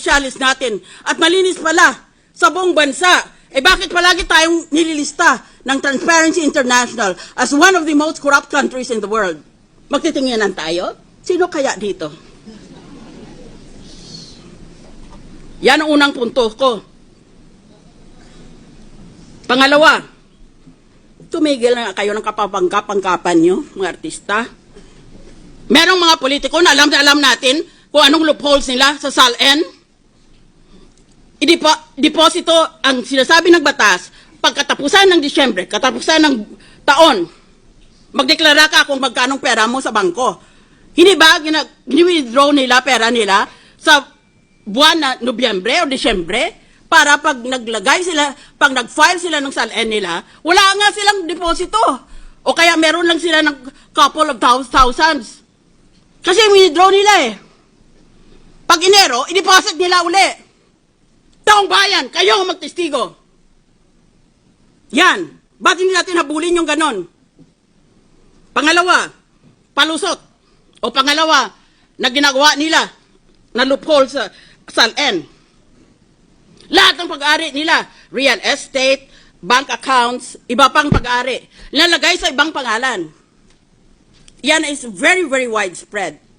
Syalis natin at malinis pala sa buong bansa. Eh bakit palagi tayong nililista ng Transparency International as one of the most corrupt countries in the world? Magtitinginan tayo? Sino kaya dito? Yan ang unang punto ko. Pangalawa, tumigil na kayo ng kapapangkapangkapan nyo, mga artista. Merong mga politiko na alam na alam natin kung anong loopholes nila sa SALN. Idipo, deposito ang sinasabi ng batas pagkatapusan ng Disyembre, katapusan ng taon, magdeklara ka kung magkanong pera mo sa bangko. Hindi ba gina, withdraw nila pera nila sa buwan na Nobyembre o Disyembre para pag naglagay sila, pag nag-file sila ng SALN nila, wala nga silang deposito. O kaya meron lang sila ng couple of thous- thousands. Kasi withdraw nila eh. Pag Enero, i-deposit nila uli. Taong bayan, kayo ang magtestigo. Yan. Ba't hindi natin habulin yung ganon? Pangalawa, palusot. O pangalawa, na ginagawa nila na loophole sa SALN. Lahat ng pag-ari nila, real estate, bank accounts, iba pang pag-ari, lalagay sa ibang pangalan. Yan is very, very widespread.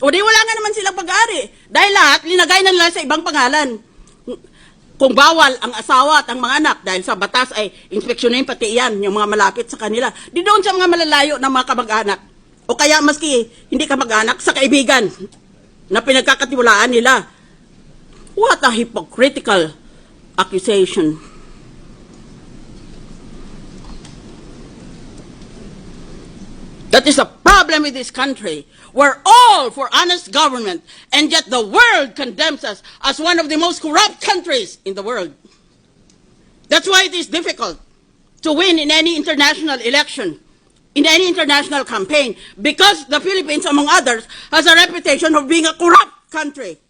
O di wala nga naman silang pag-aari. Dahil lahat, linagay na nila sa ibang pangalan. Kung bawal ang asawa at ang mga anak, dahil sa batas ay inspeksyonin pati yan, yung mga malapit sa kanila. Di doon sa mga malalayo na mga kamag-anak. O kaya maski hindi kamag-anak, sa kaibigan na pinagkakatiwalaan nila. What a hypocritical accusation. That is the problem with this country. We're all for honest government, and yet the world condemns us as one of the most corrupt countries in the world. That's why it is difficult to win in any international election, in any international campaign, because the Philippines, among others, has a reputation of being a corrupt country.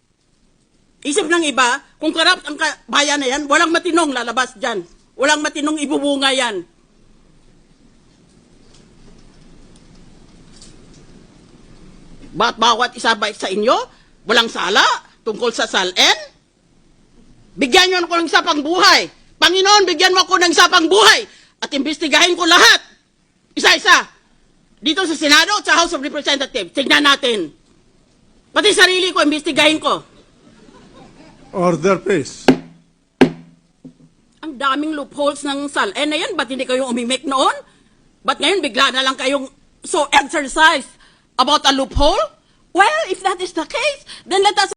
Isip ng iba, kung corrupt ang bayan na yan, walang matinong lalabas dyan. Walang matinong ibubunga yan. Ba't bawat isa ba sa inyo walang sala tungkol sa SALN? Bigyan niyo ako ng isa pang buhay. Panginoon, bigyan mo ako ng isa pang buhay at imbestigahin ko lahat. Isa-isa. Dito sa Senado at sa House of Representatives. Tignan natin. Pati sarili ko, imbestigahin ko. Order, please. Ang daming loopholes ng SALN na yan. Ba't hindi kayo umimik noon? Ba't ngayon bigla na lang kayong so exercised about a loophole? Well, if that is the case, then let us